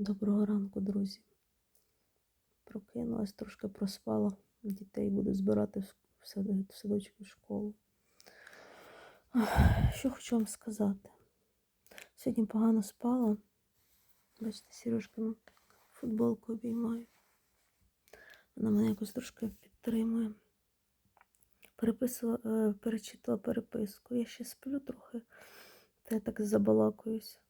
Доброго ранку, друзі. Прокинулась, трошки проспала. Дітей буду збирати в в сад- в садочок і в школу. Що хочу вам сказати? Сьогодні погано спала. Бачите, Сережкину футболку обіймаю. Вона мене якось трошки підтримує. Переписувала, е, перечитала переписку. Я ще сплю трохи, та я так забалакуюсь.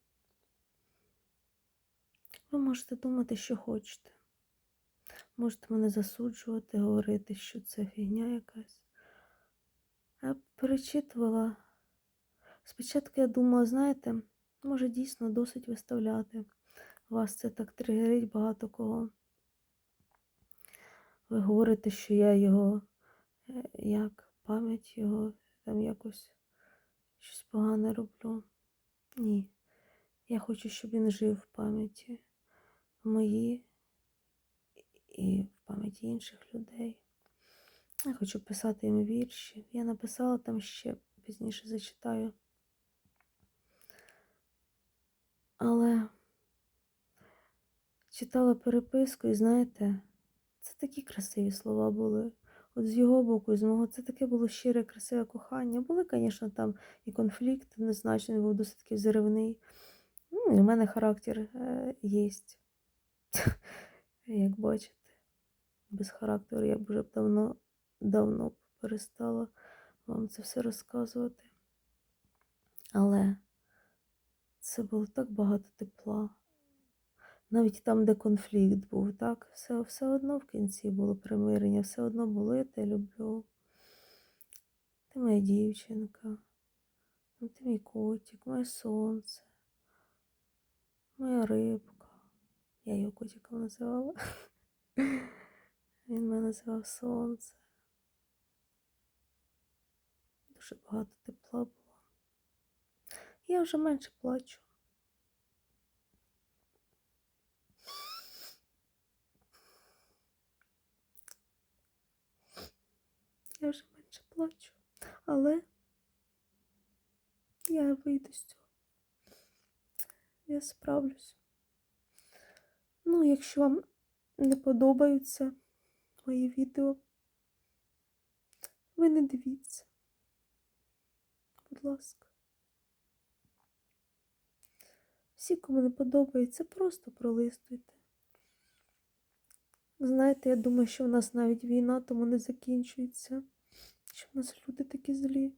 Ви можете думати, що хочете. Можете мене засуджувати, говорити, що це фігня якась. Я перечитувала. Спочатку я думала, знаєте, може дійсно досить виставляти. Вас це так тригерить багато кого. Ви говорите, що я його, е, як пам'ять його, там якось щось погане роблю. Ні. Я хочу, щоб він жив в пам'яті в моїй і в пам'яті інших людей. Я хочу писати їм вірші. Я написала там ще пізніше зачитаю. Але читала переписку, і знаєте, це такі красиві слова були. От з його боку, і з мого, це таке було щире, красиве кохання. Були, звісно, там і конфлікти, незначно, він був досить такий взривний. Ну, і в мене характер е. Як бачите, без характеру я б вже давно, давно перестала вам це все розказувати. Але це було так багато тепла. Навіть там, де конфлікт був, так, все, все одно в кінці було примирення, все одно було, я тебе люблю. Ти моя дівчинка, ти мій котик, моє сонце, моя рибка. Я його котиком називала. Він мене називав сонце. Дуже багато тепла було. Я вже менше плачу. Я вже менше плачу, але я вийду з цього. Я справлюсь. Ну, якщо вам не подобаються мої відео, ви не дивіться. Будь ласка. Всі, кому не подобається, просто пролистуйте. Знаєте, я думаю, що в нас навіть війна тому не закінчується. Що в нас люди такі злі.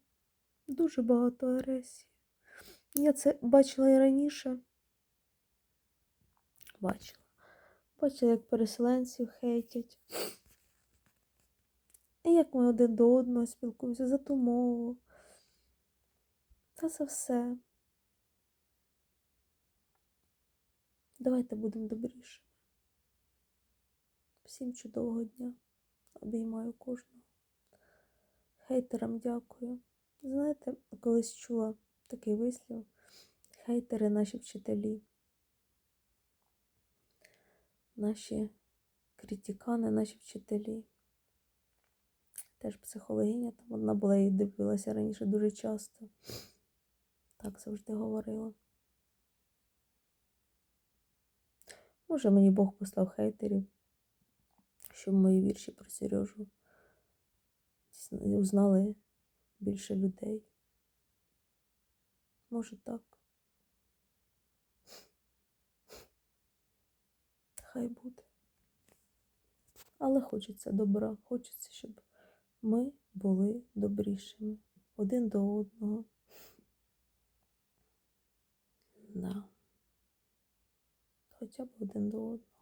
Дуже багато агресії. Я це бачила і раніше. Бачила. Бачила, як переселенців хейтять. І як ми один до одного спілкуємося за ту мову. Та за все. Давайте будемо добрішими. Всім чудового дня. Обіймаю кожного. Хейтерам дякую. Знаєте, колись чула такий вислів. Хейтери наші вчителі. Наші критикани, наші вчителі. Теж психологиня, там одна була і дивилася раніше дуже часто. Так завжди говорила. Може, мені Бог послав хейтерів, щоб мої вірші про Сережу узнали більше людей. Може так. Хай буде. Але хочеться добра, хочеться, щоб ми були добрішими один до одного. Да. Хоча б один до одного.